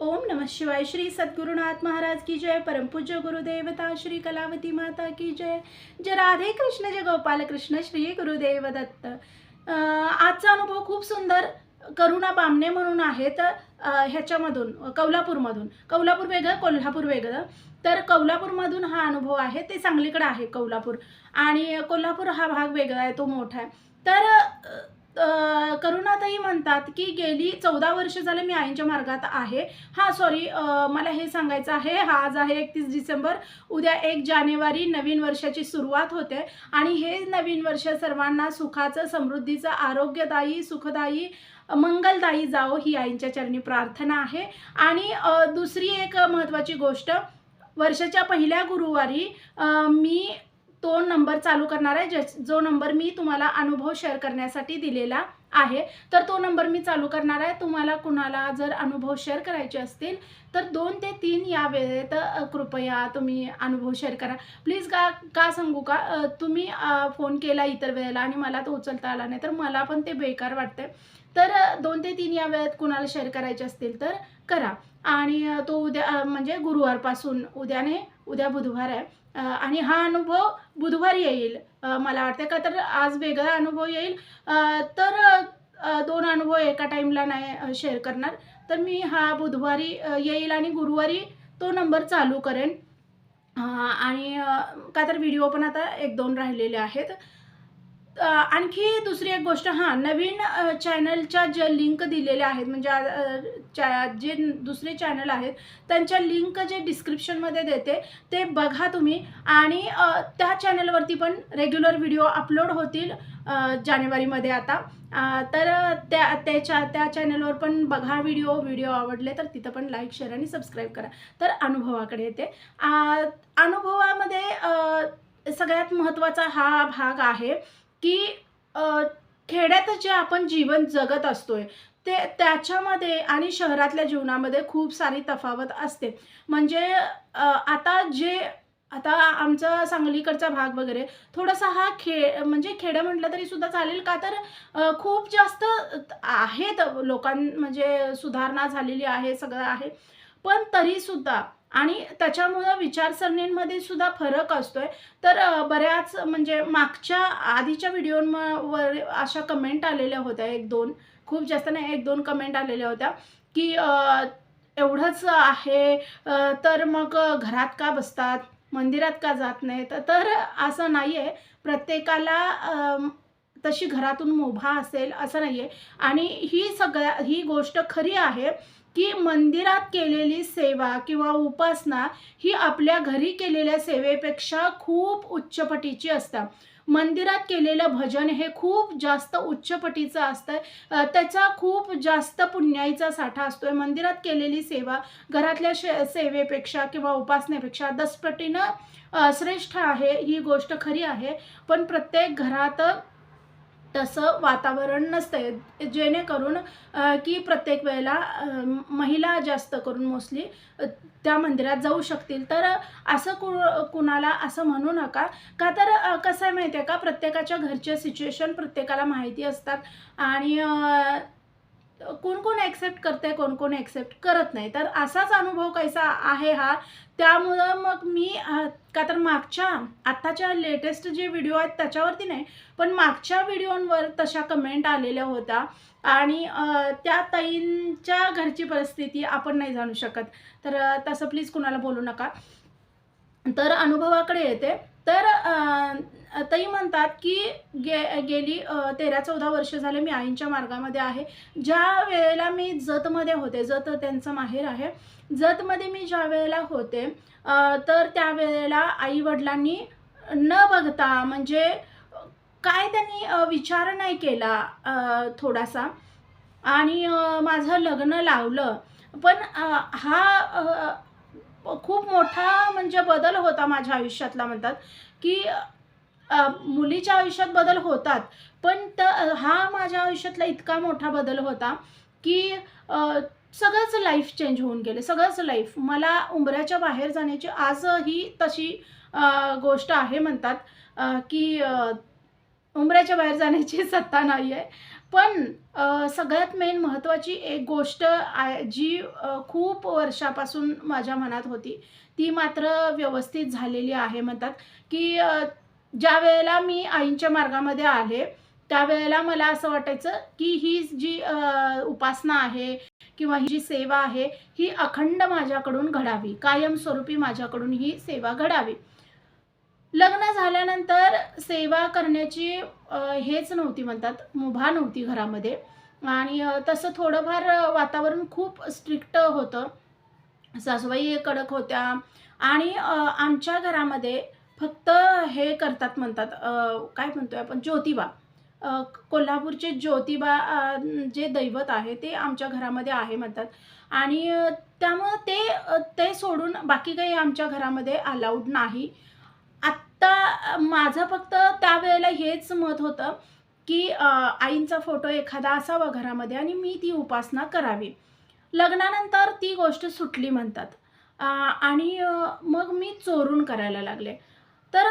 ओम नमः शिवाय श्री सद्गुरुनाथ महाराज की जय परमपूज्य गुरुदेवता श्री कलावती माता की जय। जय राधे कृष्ण जय गोपाल कृष्ण श्री गुरुदेव दत्त। आजचा अनुभव खूप सुंदर करुणा बामणे म्हणून आहेत ह्याच्यामधून कौलापूरमधून. कौलापूर वेगळं कोल्हापूर वेगळं. तर कौलापूरमधून हा अनुभव आहे ते सांगलीकडं आहे कौलापूर. आणि कोल्हापूर हा भाग वेगळा आहे तो मोठा आहे. तर करुणाताई म्हणतात की गेली चौदा वर्ष झाले मी आईंच्या मार्गात आहे. हां सॉरी मला हे सांगायचं आहे. हा आज आहे एकतीस डिसेंबर. उद्या एक जानेवारी नवीन वर्षाची सुरुवात होते. आणि हे नवीन वर्ष सर्वांना सुखाचं समृद्धीचं आरोग्यदायी सुखदायी मंगलदायी जावो ही आईंच्या चरणी प्रार्थना आहे. आणि दुसरी एक महत्त्वाची गोष्ट वर्षाच्या पहिल्या गुरुवारी मी तो नंबर चालू करणार आहे जो नंबर मी तुम्हाला अनुभव शेअर करण्यासाठी दिलेला आहे तर तो नंबर मी चालू करणार आहे. तुम्हाला कुणाला जर अनुभव शेअर करायचे असतील तर दोन ते तीन या वेळेत कृपया तुम्ही अनुभव शेअर करा. प्लीज का का सांगू का? तुम्ही फोन केला इतर वेळेला आणि मला तो उचलता आला नाही तर मला पण ते बेकार वाटतंय. तर दोन ते तीन या वेळेत कुणाला शेअर करायचे असतील तर करा. आणि तो उद्या म्हणजे गुरुवारपासून उद्याने उद्या बुधवार आहे. आणि हा अनुभव बुधवारी येईल मला वाटतं का तर आज वेगळा अनुभव येईल. तर दोन अनुभव एका टाईमला नाही शेअर करणार. तर मी हा बुधवारी येईल आणि गुरुवारी तो नंबर चालू करेन. आणि काय का तर व्हिडिओ पण आता एक दोन राहिलेले आहेत. आणखी दुसरी एक गोष्ट हां नवीन चॅनलच्या ज्या लिंक दिलेल्या आहेत म्हणजे च्या जे दुसरे चॅनल आहेत त्यांच्या लिंक जे डिस्क्रिप्शनमध्ये देते ते बघा तुम्ही. आणि त्या चॅनलवरती पण रेग्युलर व्हिडिओ अपलोड होतील जानेवारीमध्ये आता. तर त्या त्याच्या त्या चॅनलवर पण बघा व्हिडिओ व्हिडिओ आवडले तर तिथं पण लाईक शेअर आणि सबस्क्राईब करा. तर अनुभवाकडे येते. अनुभवामध्ये सगळ्यात महत्त्वाचा हा भाग आहे की खेड्यात जे आपण जीवन जगत असतोय ते त्याच्यामध्ये आणि शहरातल्या जीवनामध्ये खूप सारी तफावत असते. म्हणजे आता जे आता आमचा सांगलीकडचा भाग वगैरे थोडासा हा खे म्हणजे खेडं म्हटलं तरी सुद्धा चालेल का? तर खूप जास्त आहेत लोकां म्हणजे सुधारणा झालेली आहे सगळं आहे. पण तरीसुद्धा आणि त्याच्यामुळं विचारसरणींमध्ये सुद्धा फरक असतोय. तर बऱ्याच म्हणजे मागच्या आधीच्या व्हिडिओवर अशा कमेंट आलेल्या होत्या एक दोन खूप जास्त नाही एक दोन कमेंट आलेल्या होत्या की एवढंच आहे तर मग घरात का बसतात? मंदिरात का जात नाहीत? तर असं नाही आहे प्रत्येकाला तशी घरातून मुभा असेल असं नाही आहे आणि ही सगळ्या ही गोष्ट खरी आहे की मंदिरात केलेली सेवा किंवा उपासना ही आपल्या घरी केलेल्या सेवेपेक्षा खूप उच्चपटीची असतात. मंदिरात केलेलं भजन हे खूप जास्त उच्चपटीचं असतं. त्याचा खूप जास्त पुण्याईचा साठा असतोय. मंदिरात केलेली सेवा घरातल्या शे सेवेपेक्षा किंवा उपासनेपेक्षा दसपटीनं श्रेष्ठ आहे ही गोष्ट खरी आहे. पण प्रत्येक घरात तसं वातावरण नसतं जेणेकरून की प्रत्येक वेळेला महिला जास्त करून मोस्टली त्या मंदिरात जाऊ शकतील. तर असं कु कुणाला असं म्हणू नका. का तर कसं आहे माहिती आहे का? प्रत्येकाच्या घरचे सिच्युएशन प्रत्येकाला माहिती असतात. आणि कोण कोण ॲक्सेप्ट करते कोण कोण ॲक्सेप्ट करत नाही. तर असाच अनुभव कैसा आहे हा? त्यामुळं मग मी का तर मागच्या आत्ताच्या लेटेस्ट जे व्हिडिओ आहेत त्याच्यावरती नाही पण मागच्या व्हिडिओंवर तशा कमेंट आलेल्या होत्या. आणि त्या ताईंच्या घरची परिस्थिती आपण नाही जाणू शकत. तर तसं प्लीज कुणाला बोलू नका. तर अनुभवाकडे येते. तर ताई म्हणतात की गे गेली तेरा चौदा वर्ष झाले मी आईंच्या मार्गामध्ये आहे. ज्या वेळेला मी जतमध्ये होते जत त्यांचं माहेर आहे जतमध्ये मी ज्या वेळेला होते तर त्यावेळेला आईवडिलांनी न बघता म्हणजे काय त्यांनी विचार नाही केला थोडासा. आणि माझं लग्न लावलं. पण हा खूप मोठा म्हणजे बदल होता माझ्या आयुष्यातला म्हणतात की मुलीच्या आयुष्यात बदल होतात. पण त हा माझ्या आयुष्यातला इतका मोठा बदल होता की सगळंच लाईफ चेंज होऊन गेले. सगळंच लाईफ मला उंबऱ्याच्या बाहेर जाण्याची आजही तशी गोष्ट आहे म्हणतात की उंबऱ्याच्या बाहेर जाण्याची सत्ता नाही आहे पण सगळ्यात मेन महत्त्वाची एक गोष्ट आहे जी खूप वर्षापासून माझ्या मनात होती ती मात्र व्यवस्थित झालेली आहे म्हणतात की ज्या वेळेला मी आईंच्या मार्गामध्ये आले त्यावेळेला मला असं वाटायचं की ही जी उपासना आहे किंवा ही जी सेवा आहे ही अखंड माझ्याकडून घडावी कायमस्वरूपी माझ्याकडून ही सेवा घडावी. लग्न झाल्यानंतर सेवा करण्याची हेच नव्हती म्हणतात मुभा नव्हती घरामध्ये. आणि तसं थोडंफार वातावरण खूप स्ट्रिक्ट होतं. सासूबाई कडक होत्या आणि आमच्या घरामध्ये फक्त हे करतात म्हणतात काय म्हणतोय आपण? ज्योतिबा. कोल्हापूरचे ज्योतिबा जे दैवत आहे ते आमच्या घरामध्ये आहे म्हणतात. आणि त्यामुळं ते ते सोडून बाकी काही आमच्या घरामध्ये अलाउड नाही. आत्ता माझं फक्त त्यावेळेला हेच मत होतं की आईंचा फोटो एखादा असावा घरामध्ये आणि मी ती उपासना करावी. लग्नानंतर ती गोष्ट सुटली म्हणतात. आणि मग मी चोरून करायला लागले. तर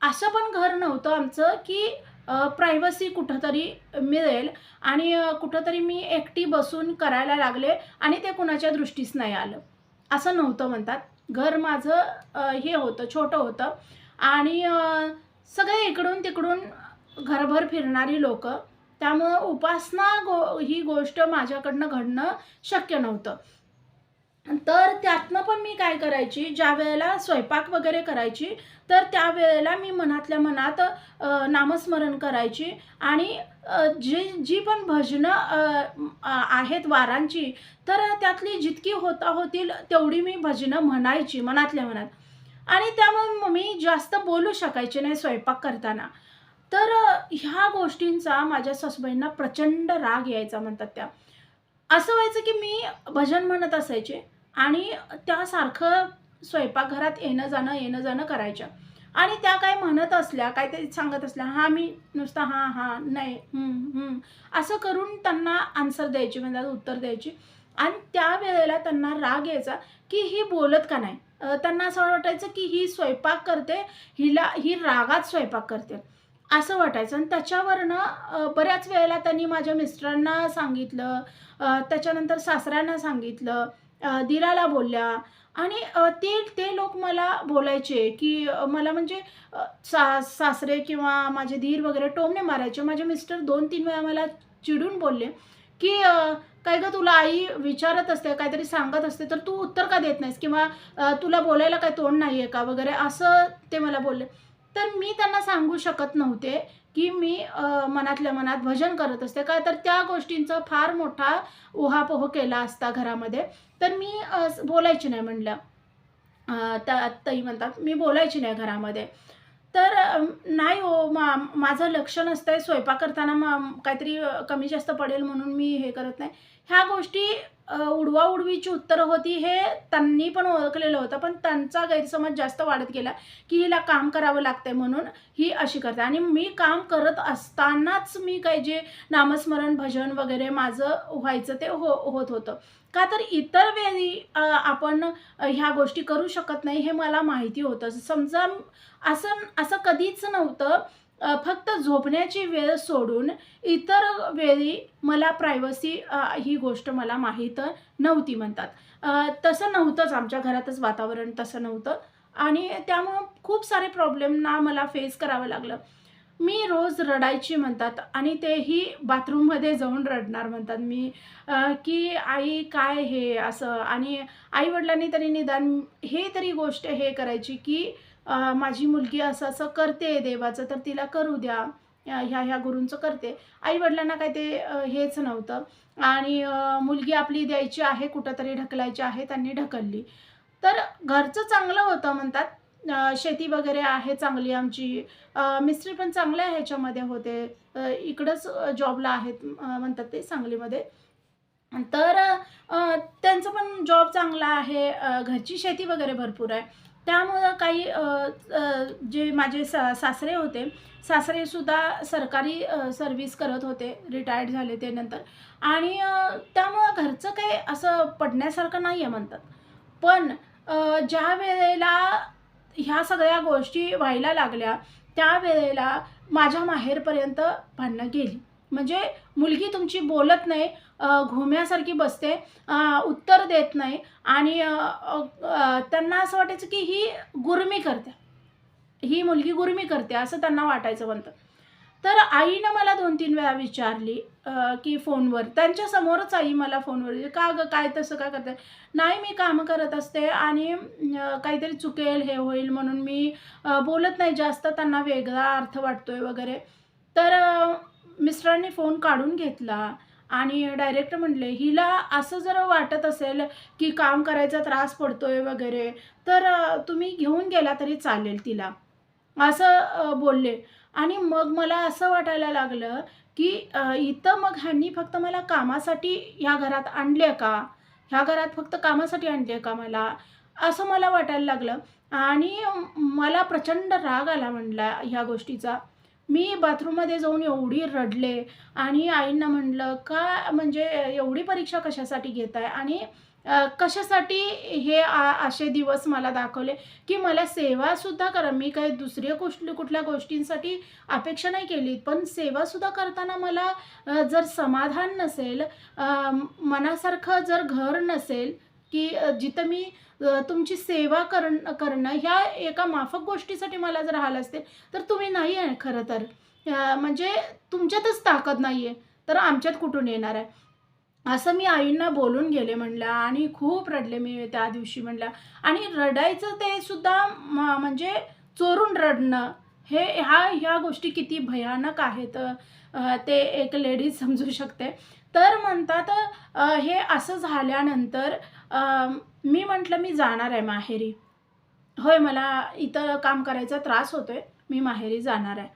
असं पण घर नव्हतं आमचं की प्रायव्हसी कुठंतरी मिळेल आणि कुठंतरी मी एकटी बसून करायला लागले आणि ते कुणाच्या दृष्टीस नाही आलं. असं नव्हतं म्हणतात. घर माझं हे होतं छोटं होतं आणि सगळे इकडून तिकडून घरभर फिरणारी लोक. त्यामुळं उपासना गो ही गोष्ट माझ्याकडनं घडणं शक्य नव्हतं. तर त्यातनं पण मी काय करायची ज्या वेळेला स्वयंपाक वगैरे करायची तर त्यावेळेला मी मनातल्या मनात नामस्मरण करायची आणि जी जी पण भजनं आहेत वारांची तर त्यातली जितकी होता होतील तेवढी मी भजनं म्हणायची मनातल्या मनात. आणि त्यामुळे मग मी जास्त बोलू शकायचे नाही स्वयंपाक करताना. तर ह्या गोष्टींचा माझ्या सासूबाईंना प्रचंड राग यायचा म्हणतात त्या. असं व्हायचं की मी भजन म्हणत असायचे आणि त्यासारखं स्वयंपाकघरात येणं जाणं येणं जाणं करायच्या. आणि त्या काय म्हणत असल्या काय ते सांगत असल्या हां मी नुसतं हां हां नाही असं करून त्यांना आन्सर द्यायची म्हणजे उत्तर द्यायची. आणि त्यावेळेला त्यांना राग यायचा की ही बोलत का नाही? त्यांना असं वाटायचं की ही स्वयंपाक करते हिला ही रागात स्वयंपाक करते. असं वाटायचं. आणि त्याच्यावरनं बऱ्याच वेळेला त्यांनी माझ्या मिस्टरांना सांगितलं त्याच्यानंतर सासऱ्यांना सांगितलं दिराला बोलल्या. आणि ते ते लोक मला बोलायचे की मला म्हणजे सा सासरे किंवा माझे धीर वगैरे टोमणे मारायचे. माझे मिस्टर दोन तीन वेळा मला चिडून बोलले की काय गं तुला आई विचारत असते काहीतरी सांगत असते तर तू उत्तर का देत नाहीस? किंवा तुला बोलायला काय तोंड नाही आहे का? वगैरे असं ते मला बोलले. तर मी त्यांना सांगू शकत नव्हते. की मी मनातल्या मनात भजन करत असते. का तर त्या गोष्टींचा फार मोठा उहापोह केला असता घरामध्ये. तर मी बोलायची नाही म्हणलं. त्या ताई म्हणतात मी बोलायची नाही घरामध्ये. तर नाही हो मा माझं लक्ष नसतंय. स्वयंपाक करताना मग काहीतरी कमी जास्त पडेल म्हणून मी हे करत नाही. ह्या गोष्टी उडवाउडवीची उत्तरं होती हे त्यांनी पण ओळखलेलं होतं पण त्यांचा गैरसमज जास्त वाढत गेला की हिला काम करावं लागतंय म्हणून ही अशी करते. आणि मी काम करत असतानाच मी काही जे नामस्मरण भजन वगैरे माझं व्हायचं ते हो होत होतं. का तर इतर वेळी आपण ह्या गोष्टी करू शकत नाही हे मला माहिती होतं. समजा असं असं कधीच नव्हतं फक्त झोपण्याची वेळ सोडून इतर वेळी मला प्रायव्हसी ही गोष्ट मला माहीत नव्हती म्हणतात. तसं नव्हतंच आमच्या घरातच वातावरण तसं नव्हतं. आणि त्यामुळं खूप सारे प्रॉब्लेमना मला फेस करावं लागलं. मी रोज रडायची म्हणतात आणि तेही बाथरूममध्ये जाऊन रडणार म्हणतात मी. की आई काय हे असं? आणि आईवडिलांनी तरी निदान हे तरी गोष्ट हे करायची की माझी मुलगी असं असं करते देवाचं तर तिला करू द्या. ह्या ह्या गुरूंचं करते. आईवडिलांना काय ते हेच नव्हतं. आणि मुलगी आपली द्यायची आहे कुठंतरी ढकलायची आहे त्यांनी ढकलली. तर घरचं चांगलं होतं म्हणतात. शेती वगैरे आहे चांगली आमची. मिस्त्री पण चांगल्या ह्याच्यामध्ये होते. इकडंच जॉबला आहेत म्हणतात ते सांगलीमध्ये. तर त्यांचं पण जॉब चांगला आहे. घरची शेती वगैरे भरपूर आहे. त्यामुळं काही जे माझे सा सासरे होते सासरेसुद्धा सरकारी सर्व्हिस करत होते रिटायर्ड झाले ते नंतर. आणि त्यामुळं घरचं काही असं पडण्यासारखं नाही आहे म्हणतात. पण ज्या वेळेला ह्या सगळ्या गोष्टी व्हायला लागल्या त्यावेळेला माझ्या माहेरपर्यंत भांडणं गेली. म्हणजे मुलगी तुमची बोलत नाही घुम्यासारखी बसते. उत्तर देत नाही आणि त्यांना असं वाटायचं की ही गुरमी करते. ही मुलगी गुरमी करते असं त्यांना वाटायचं म्हणतं. तर आईनं मला दोन तीन वेळा विचारली की फोनवर. त्यांच्यासमोरच आई मला फोनवर का ग काय तसं का करते? नाही मी कामं करत असते आणि काहीतरी चुकेल हे होईल म्हणून मी बोलत नाही जास्त. त्यांना वेगळा अर्थ वाटतोय वगैरे. तर मिस्टरांनी फोन काढून घेतला. आणि डायरेक्ट म्हणले हिला असं जर वाटत असेल की काम करायचा त्रास पडतोय वगैरे तर तुम्ही घेऊन गेला तरी चालेल तिला. असं बोलले. आणि मग मला असं वाटायला लागलं की इथं मग ह्यांनी फक्त मला कामासाठी ह्या घरात आणले का? ह्या घरात फक्त कामासाठी आणले का मला? असं मला वाटायला लागलं. आणि मला प्रचंड राग आला म्हणला ह्या गोष्टीचा. मी बाथरूममध्ये जाऊन एवढी रडले आणि आईंना म्हणलं का म्हणजे एवढी परीक्षा कशासाठी घेत आहे आणि कशासाठी हे आ असे दिवस मला दाखवले की मला सेवासुद्धा करा. मी काही दुसऱ्या कुठल्या कुठल्या गोष्टींसाठी अपेक्षा नाही केली पण सेवासुद्धा करताना मला जर समाधान नसेल मनासारखं जर घर नसेल की जिथं मी तुमची सेवा करण करणं ह्या एका माफक गोष्टीसाठी मला जर राहिलं असते तर तुम्ही नाही आहे खरं तर. म्हणजे तुमच्यातच ताकद नाही आहे तर आमच्यात कुठून येणार आहे? असं मी आईंना बोलून गेले म्हणलं आणि खूप रडले मी त्या दिवशी म्हणलं. आणि रडायचं ते सुद्धा म्हणजे चोरून रडणं हे ह्या ह्या गोष्टी किती भयानक आहेत ते एक लेडीज समजू शकते. तर म्हणतात हे असं झाल्यानंतर मी म्हटलं मी जाणार आहे माहेरी. होय मला इथं काम करायचा त्रास होतो आहे मी माहेरी जाणार आहे.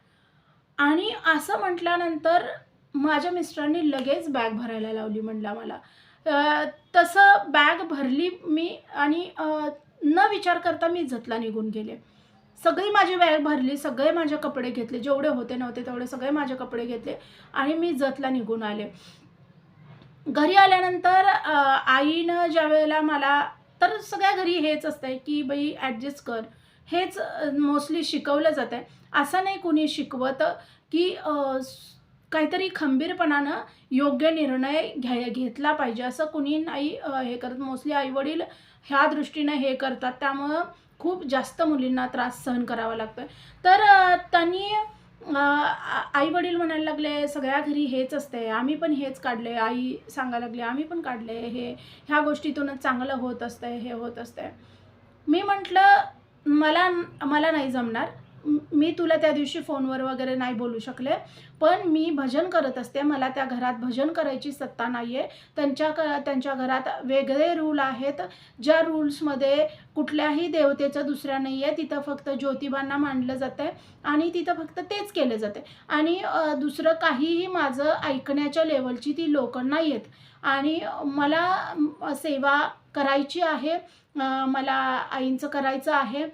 आणि असं म्हटल्यानंतर माझ्या मिस्टरांनी लगेच बॅग भरायला लावली म्हणला मला. तसं बॅग भरली मी आणि न विचार करता मी जतला निघून गेले. सगळी माझी बॅग भरली सगळे माझे कपडे घेतले. जेवढे होते नव्हते तेवढे सगळे माझे कपडे घेतले आणि मी जतला निघून आले. घरी आल्यानंतर आईनं ज्या वेळेला मला तर सगळ्या घरी हेच असतंय की बाई ॲडजस्ट कर. हेच मोस्टली शिकवलं जातं आहे असं नाही कुणी शिकवत की काहीतरी खंबीरपणानं योग्य निर्णय घ्याय घेतला पाहिजे. असं कुणी नाही हे करत. मोस्टली आईवडील ह्या दृष्टीनं हे करतात. त्यामुळं खूप जास्त मुलींना त्रास सहन करावा लागतो तर त्यांनी आई वडील म्हणायला लागले सगळ्या घरी हेच असते आम्ही पण हेच काढले आई सांगायला लागले आम्ही पण काढले हे ह्या गोष्टीतूनच चांगलं होत असतं हे होत असतं मी म्हटलं मला मला नाही जमणार मी तुला त्या दिवशी फोनवर वगैरे नाही बोलू शकले पण मी भजन करत असते. मला त्या घरात भजन करायची सत्ता नाही आहे त्यांच्या क त्यांच्या घरात वेगळे रूल आहेत. ज्या रूल्समध्ये कुठल्याही देवतेचं दुसऱ्या नाही आहे तिथं फक्त ज्योतिबांना मांडलं जातं आहे आणि तिथं फक्त तेच केलं जाते आणि दुसरं काहीही माझं ऐकण्याच्या लेवलची ती लोक नाही आहेत आणि मला सेवा करायची आहे. मला आईंचं करायचं आहे.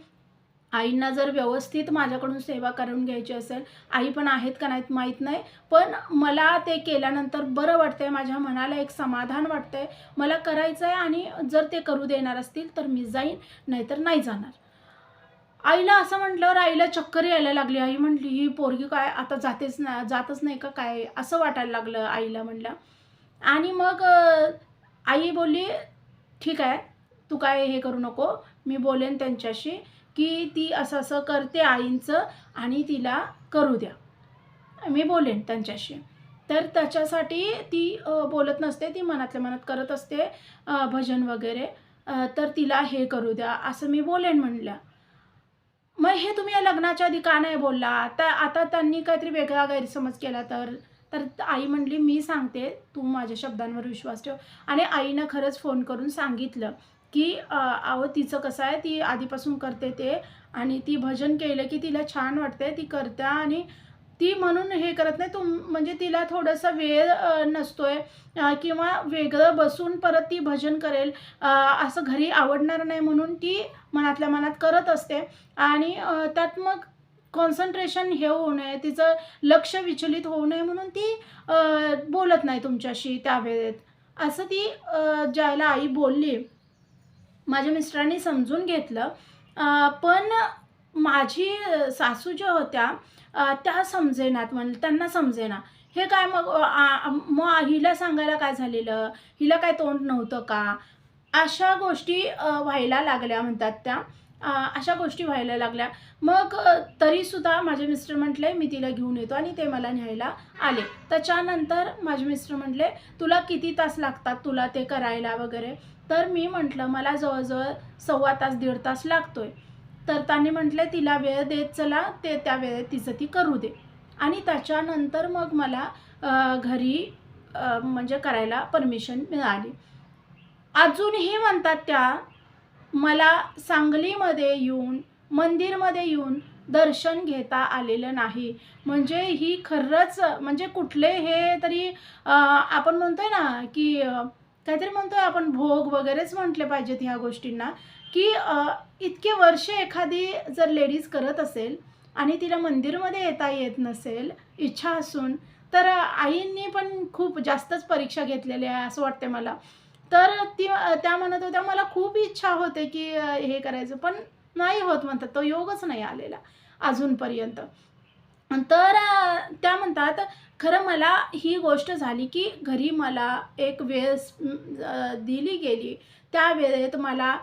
आईंना जर व्यवस्थित माझ्याकडून सेवा करून घ्यायची असेल आई पण आहेत का नाहीत माहीत नाही पण मला ते केल्यानंतर बरं वाटतंय माझ्या मनाला एक समाधान वाटतंय मला करायचं आहे आणि जर ते करू देणार असतील तर मी जाईन नाहीतर नाही जाणार. आईला असं म्हटल्यावर आईला चक्कर यायला लागली. आई म्हटली ही पोरगी काय आता जातेच ना जातच नाही का काय? असं वाटायला लागलं आईला म्हटलं. आणि मग आई बोलली ठीक आहे तू काय हे करू नको मी बोलेन त्यांच्याशी. की ती असं असं करते आईंचं आणि तिला करू द्या. मी बोलेन त्यांच्याशी. तर त्याच्यासाठी ती बोलत नसते ती मनातल्या मनात करत असते भजन वगैरे. तर तिला हे करू द्या असं मी बोलेन म्हणल्या. मग हे तुम्ही या लग्नाच्या आधी का नाही बोलला? आता आता त्यांनी काहीतरी वेगळा गैरसमज केला तर? तर आई म्हणली मी सांगते तू माझ्या शब्दांवर विश्वास ठेव. आणि आईनं खरंच फोन करून सांगितलं. की अहो तिचं कसं आहे ती आधीपासून करते ते आणि ती भजन केलं की तिला छान वाटते ती करते आणि ती म्हणून हे करत नाही. तू म्हणजे तिला थोडासा वेळ नसतोय किंवा वेगळं बसून परत ती भजन करेल असं घरी आवडणार नाही म्हणून ती मनातल्या मनात करत असते. आणि त्यात मग कॉन्सन्ट्रेशन हे होऊ नये तिचं लक्ष विचलित होऊ नये म्हणून ती बोलत नाही तुमच्याशी त्यावेळेत. असं ती ज्याला आई बोलली माझ्या मिस्टरांनी समजून घेतलं. पण माझी सासू ज्या होत्या त्या समजेनात म्हण त्यांना समजेना. हे काय मग मग हिला सांगायला काय झालेलं? हिला काय तोंड नव्हतं का? अशा गोष्टी व्हायला लागल्या म्हणतात त्या. अशा गोष्टी व्हायला लागल्या. मग तरीसुद्धा माझे मिस्टर म्हटले मी तिला घेऊन येतो. आणि ते मला न्यायला आले. त्याच्यानंतर माझे मिस्टर म्हटले तुला किती तास लागतात तुला ते करायला वगैरे? तर मी म्हटलं मला जवळजवळ सव्वा तास दीड तास लागतोय. तर त्याने म्हटले तिला वेळ देत चला ते त्या वेळेत तिचं ती करू दे. आणि त्याच्यानंतर मग मला घरी म्हणजे करायला परमिशन मिळाली. अजूनही म्हणतात त्या मला सांगलीमध्ये येऊन मंदिरमध्ये येऊन दर्शन घेता आलेलं नाही. म्हणजे ही खरंच म्हणजे कुठले हे तरी आपण आपण म्हणतोय ना की काहीतरी काहीतरी म्हणतोय आपण भोग वगैरेच म्हटले पाहिजेत ह्या गोष्टींना की इतके वर्ष एखादी जर लेडीज करत असेल आणि तिला मंदिरमध्ये येता येत नसेल इच्छा असून तर आईंनी पण खूप जास्तच परीक्षा घेतलेल्या आहे असं वाटते मला. तर ती त्या म्हणत होत्या मला खूप इच्छा होते की हे करायचं. पण नाही होत म्हणतात. तो योगच नाही आलेला अजूनपर्यंत. तर त्या म्हणतात खरं मला ही गोष्ट झाली की घरी मला एक वेळ दिली गेली त्या वेळेत मला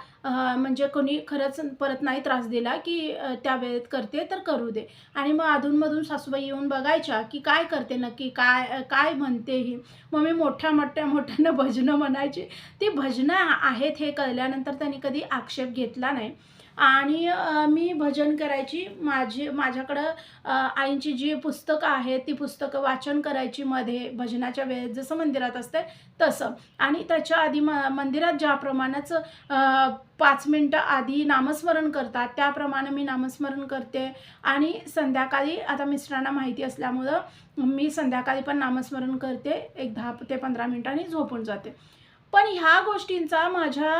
म्हणजे कोणी खरंच परत नाही त्रास दिला की त्यावेळेत त्या वेळेत करते तर करू दे. आणि मग अधूनमधून सासूबाई येऊन बघायच्या की काय करते नक्की काय काय म्हणते ही. मग मी मोठ्या मोठ्या मोठ्यानं भजनं म्हणायची. ती भजनं आहेत हे कळल्यानंतर त्यांनी कधी आक्षेप घेतला नाही. आणि मी भजन करायची माझी माझ्याकडं आईंची जी पुस्तकं आहेत ती पुस्तकं वाचन करायची मध्ये भजनाच्या वेळेत जसं मंदिरात असते तसं. आणि त्याच्या आधी म मंदिरात ज्याप्रमाणेच पाच मिनटं आधी नामस्मरण करतात त्याप्रमाणे मी नामस्मरण करते. आणि संध्याकाळी आता मिस्टरांना माहिती असल्यामुळं मी संध्याकाळी पण नामस्मरण करते एक दहा ते पंधरा मिनटांनी झोपून जाते. पण ह्या गोष्टींचा माझ्या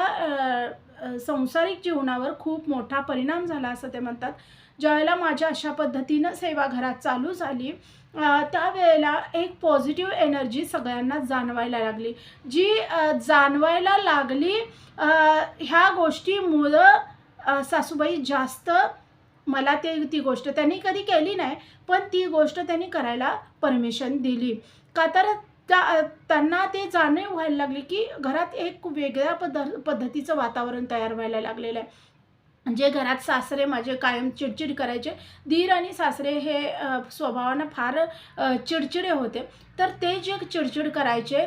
सांसारिक जीवनावर खूप मोठा परिणाम झाला असं ते म्हणतात. ज्यावेळेला माझ्या अशा पद्धतीनं सेवा घरात चालू झाली त्यावेळेला एक पॉझिटिव्ह एनर्जी सगळ्यांना जाणवायला लागली. जी जाणवायला लागली ह्या गोष्टीमुळं सासूबाई जास्त मला ते ती गोष्ट त्यांनी कधी केली नाही पण ती गोष्ट त्यांनी करायला परमिशन दिली. का तर त्या त्यांना ते जाणीव व्हायला लागली की घरात एक वेगळ्या पद्ध पद्धतीचं वातावरण तयार व्हायला लागलेलं आहे. जे घरात सासरे माझे कायम चिडचिड करायचे. दीर आणि सासरे हे स्वभावानं फार चिडचिडे होते. तर ते जे चिडचिड करायचे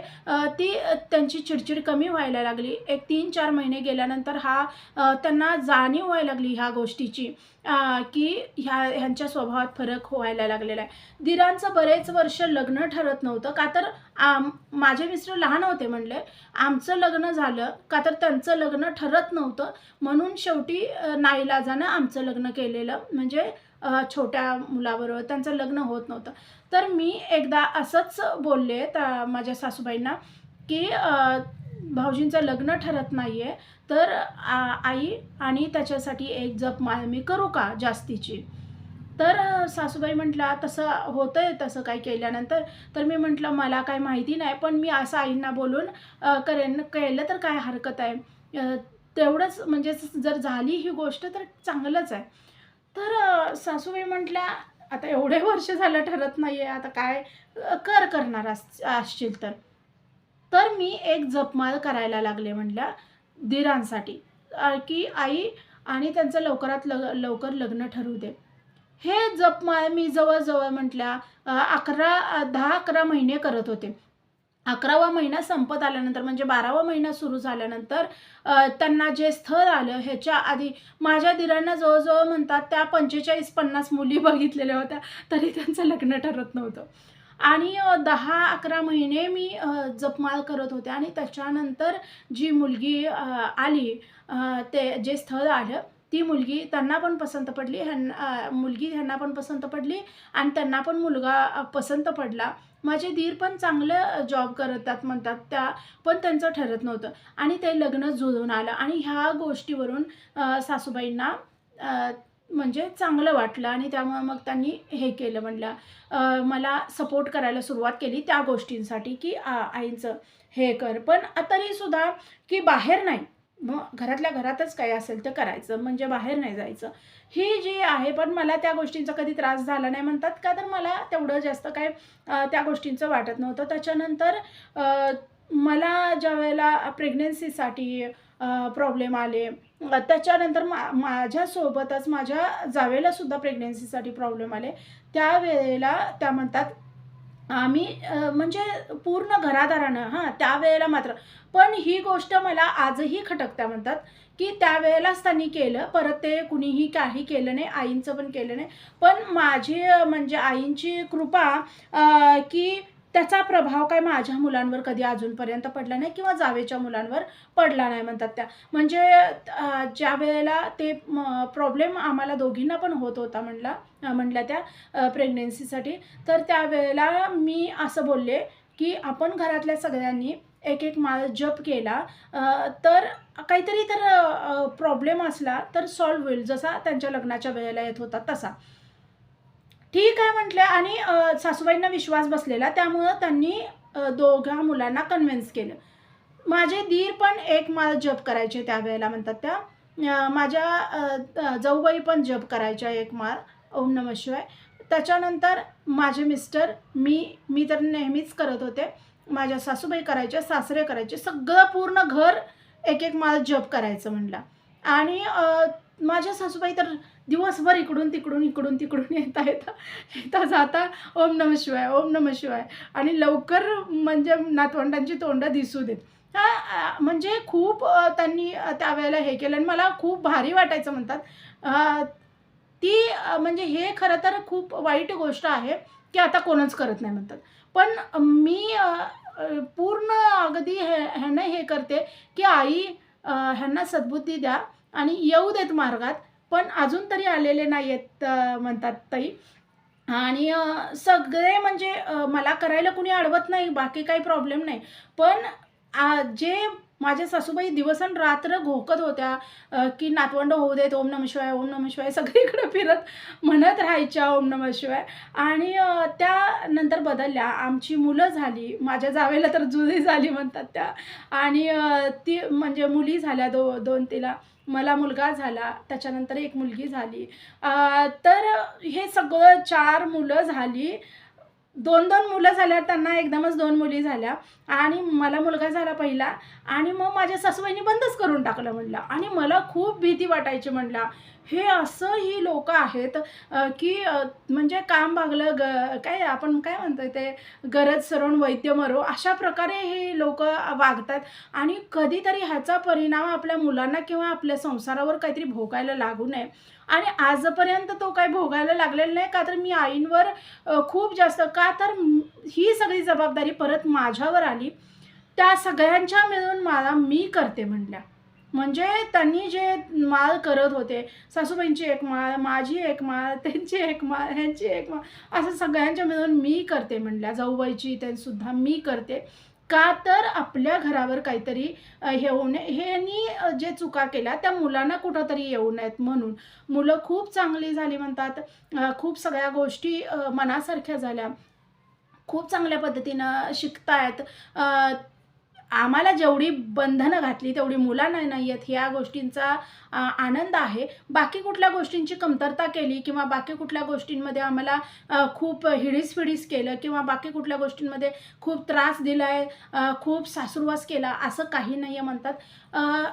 ती त्यांची चिडचिड कमी व्हायला लागली. एक तीन चार महिने गेल्यानंतर हा त्यांना जाणीव व्हायला लागली ह्या गोष्टीची की ह्या ह्यांच्या स्वभावात फरक व्हायला लागलेला आहे. धीरांचं बरेच वर्ष लग्न ठरत नव्हतं. का तर आम माझे मिस्टर लहान होते म्हणले. आमचं लग्न झालं. का तर त्यांचं लग्न ठरत नव्हतं. म्हणून शेवटी नाईलाजानं आमचं लग्न केलेलं. म्हणजे छोट्या मुलाबरोबर त्यांचं लग्न होत नव्हतं. तर मी एकदा असंच बोलले त्या माझ्या सासूबाईंना की भाऊजींचं लग्न ठरत नाही आहे तर आ- आई आणि त्याच्यासाठी एक जप जपमाळ मी करू का जास्तीची? तर सासूबाई म्हटलं तसं होतं आहे तसं काही केल्यानंतर. तर मी म्हटलं मला काही माहिती नाही पण मी असं आईंना बोलून करेन केलं तर काय हरकत आहे? तेवढंच म्हणजे जर झाली ही गोष्ट तर चांगलंच आहे. तर सासूबाई म्हटल्या आता एवढे वर्ष झालं ठरत नाही आहे आता काय कर करणार अस असशील तर. तर मी एक जपमाळ करायला लागले म्हटल्या दिरांसाठी. की आई आणि त्यांचं लवकरात लग लवकर लग्न ठरवू दे. हे जपमाळ मी जवळजवळ म्हटल्या अकरा दहा अकरा महिने करत होते. अकरावा महिना संपत आल्यानंतर म्हणजे बारावा महिना सुरू झाल्यानंतर त्यांना जे स्थळ आलं ह्याच्या आधी माझ्या दिरांना जवळजवळ म्हणतात त्या पंचेचाळीस पन्नास मुली बघितलेल्या होत्या. तरी त्यांचं लग्न ठरत नव्हतं. आणि दहा अकरा महिने मी जपमाळ करत होते. आणि त्याच्यानंतर जी मुलगी आली ते जे स्थळ आलं ती मुलगी त्यांना पण पसंत पडली. ह्यां मुलगी ह्यांना पण पसंत पडली आणि त्यांना पण मुलगा पसंत पडला. माझे दीर पण चांगलं जॉब करतात म्हणतात त्या पण त्यांचं ठरत नव्हतं. आणि ते लग्न जुळून आलं आणि ह्या गोष्टीवरून सासूबाईंना म्हणजे चांगलं वाटलं आणि त्यामुळे मग त्यांनी हे केलं म्हणलं. मला सपोर्ट करायला सुरुवात केली त्या गोष्टींसाठी की आईंचं हे कर. पण तरीसुद्धा की बाहेर नाही. मग घरातल्या घरातच काही असेल तर करायचं म्हणजे बाहेर नाही जायचं. ही जी आहे पण मला त्या गोष्टींचा कधी त्रास झाला नाही म्हणतात का? तर मला तेवढं जास्त काय त्या गोष्टींचं वाटत नव्हतं. त्याच्यानंतर मला ज्या वेळेला प्रेग्नेन्सीसाठी प्रॉब्लेम आले त्याच्यानंतर मा माझ्यासोबतच माझ्या जावेलासुद्धा प्रेग्नेन्सीसाठी प्रॉब्लेम आले. त्यावेळेला त्या म्हणतात आम्ही म्हणजे पूर्ण घरादारानं हां त्यावेळेला मात्र. पण ही गोष्ट मला आजही खटकत्या म्हणतात की त्यावेळेलाच त्यांनी केलं. परत ते कुणीही काही केलं नाही आईंचं पण केलं नाही. पण माझी म्हणजे आईंची कृपा की त्याचा प्रभाव काय माझ्या मुलांवर कधी अजूनपर्यंत पडला नाही किंवा जावेच्या मुलांवर पडला नाही म्हणतात त्या. म्हणजे ज्या वेळेला ते प्रॉब्लेम आम्हाला दोघींना पण होत होता म्हणला म्हणल्या त्या प्रेग्नेन्सीसाठी तर त्यावेळेला मी असं बोलले की आपण घरातल्या सगळ्यांनी एक एक माळ जप केला तर काहीतरी तर प्रॉब्लेम असला तर सॉल्व्ह होईल जसा त्यांच्या लग्नाच्या वेळेला येत होता तसा. ठीक आहे म्हटलं आणि सासूबाईंना विश्वास बसलेला त्यामुळं त्यांनी दोघ्या दोघा मुलांना कन्व्हिन्स केलं. माझे दीर पण एक माळ जप करायचे त्यावेळेला म्हणतात त्या. माझ्या जाऊबाई पण जप करायच्या एक माळ ओम नम शिवाय. त्याच्यानंतर माझे मिस्टर मी मी तर नेहमीच करत होते. माझ्या सासूबाई करायच्या सासरे करायचे सगळं पूर्ण घर एक एक माळ जप करायचं म्हणलं. आणि माझ्या सासूबाई तर दिवसभर इकडून तिकडून इकडून तिकडून येता येता येता जाता ओम नम शिवाय ओम नम शिवाय. आणि लवकर म्हणजे नातवंडांची तोंडं दिसू देत. हा म्हणजे खूप त्यांनी त्यावेळेला हे केलं आणि मला खूप भारी वाटायचं म्हणतात. ती म्हणजे हे खरं तर खूप वाईट गोष्ट आहे की आता कोणच करत नाही म्हणतात. पण मी पूर्ण अगदी हे ह्यानं हे करते की आई ह्यांना सद्बुद्धी द्या आणि येऊ देत मार्गात. पण अजून तरी आलेले नाही आहेत म्हणतात ताई. आणि सगळे म्हणजे मला करायला कुणी अडवत नाही बाकी काही प्रॉब्लेम नाही. पण आ, जे माझ्या सासूबाई दिवस आणि रात्र घोकत होत्या की नातवंड होऊ देत ओम नम शिवाय ओम नम शिवाय सगळीकडे फिरत म्हणत राहायच्या ओम नम शिवाय. आणि त्यानंतर बदलल्या. आमची मुलं झाली. माझ्या जावेला तर जुळी झाली म्हणतात त्या. आणि ती म्हणजे मुली झाल्या दो दोन तिला. मला मुलगा झाला त्याच्यानंतर एक मुलगी झाली. तर हे सगळं चार मुलं झाली. दोन दोन मुलं झाल्या त्यांना एकदमच दोन मुली झाल्या. आणि मला मुलगा झाला पहिला आणि मग माझ्या सासूबाईंनी बंदच करून टाकलं म्हणलं. आणि मला खूप भीती वाटायची म्हणला. हे असं ही लोक आहेत की म्हणजे काम भागलं ग काय आपण काय म्हणतो ते गरज सरवण वैद्य मरो अशा प्रकारे हे लोक वागतात. आणि कधीतरी ह्याचा परिणाम आपल्या मुलांना किंवा आपल्या संसारावर काहीतरी भोगायला लागू नये. आणि आजपर्यंत तो काही भोगायला लागलेला नाही का तर मी आईंवर खूप जास्त का तर ही सगळी जबाबदारी परत माझ्यावर आली. त्या सगळ्यांच्या मिळून मला मी करते म्हणल्या. म्हणजे त्यांनी जे माळ करत होते सासूबाईंची एक माळ माझी एक माळ त्यांची एक माळ ह्यांची एक माळ असं सगळ्यांच्या मिळून मी करते म्हणल्या. जाऊबाईची त्यांसुद्धा सुद्धा मी करते. का तर आपल्या घरावर काहीतरी येऊ हे होऊ नये. ह्यांनी जे चुका केल्या त्या मुलांना कुठंतरी येऊ नयेत म्हणून. मुलं खूप चांगली झाली म्हणतात. खूप सगळ्या गोष्टी मनासारख्या झाल्या. खूप चांगल्या पद्धतीनं शिकतायत. आम्हाला जेवढी बंधनं घातली तेवढी मुलांना नाही आहेत ह्या गोष्टींचा आनंद आहे. बाकी कुठल्या गोष्टींची कमतरता केली किंवा बाकी कुठल्या गोष्टींमध्ये आम्हाला खूप हिडीस फिडीस केलं किंवा बाकी कुठल्या गोष्टींमध्ये खूप त्रास दिला आहे खूप सासुरवास केला असं काही नाही आहे म्हणतात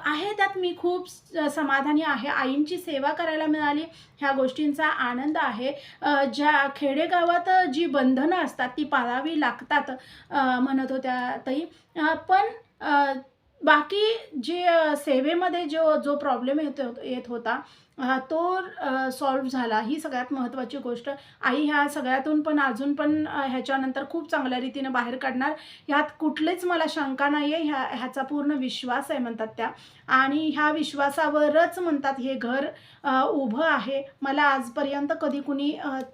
आहे त्यात मी खूप स- समाधानी आहे. आईंची सेवा करायला मिळाली ह्या गोष्टींचा आनंद आहे. ज्या खेडेगावात जी बंधनं असतात ती पाळावी लागतात म्हणत होत्या ताई. पण बाकी जे सेवेमध्ये जो जो प्रॉब्लेम येत येत होता तो सॉल्व्ह झाला. ही सगळ्यात महत्त्वाची गोष्ट. आई ह्या सगळ्यातून पण अजून पण ह्याच्यानंतर खूप चांगल्या रीतीनं बाहेर काढणार. ह्यात कुठलीच मला शंका नाही आहे ह्या ह्याचा पूर्ण विश्वास आहे म्हणतात त्या. आणि ह्या विश्वासावरच म्हणतात हे घर उभं आहे. मला आजपर्यंत कधी कुणी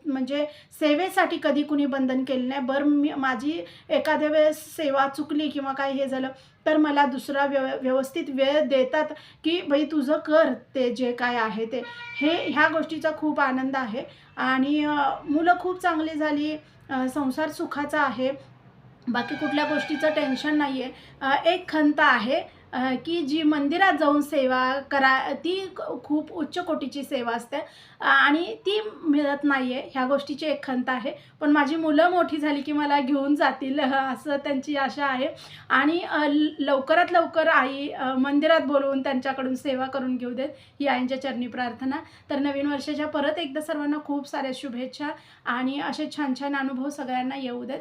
म्हणजे सेवेसाठी कधी कुणी बंधन केलं नाही. बरं मी माझी एखाद्या वेळेस सेवा चुकली किंवा काय हे झालं तर मला दुसरा व्यव व्यवस्थित वेळ देतात की बाई तुझं कर ते जे काय आहे ते. हे ह्या गोष्टीचा खूप आनंद आहे. आणि मुलं खूप चांगली झाली संसार सुखाचा आहे. बाकी कुठल्या गोष्टीचं टेन्शन नाही आहे एक खंत आहे की जी मंदिरात जाऊन सेवा करा ती खूप उच्च कोटीची सेवा असते. आणि ती मिळत नाही आहे ह्या गोष्टीची एक खंत आहे. पण माझी मुलं मोठी झाली की मला घेऊन जातील असं त्यांची आशा आहे. आणि ल- लवकरात लवकर आई मंदिरात बोलवून त्यांच्याकडून सेवा करून घेऊ देत ही आईंच्या चरणी प्रार्थना. तर नवीन वर्षाच्या परत एकदा सर्वांना खूप साऱ्या शुभेच्छा आणि असे छान छान अनुभव सगळ्यांना येऊ देत.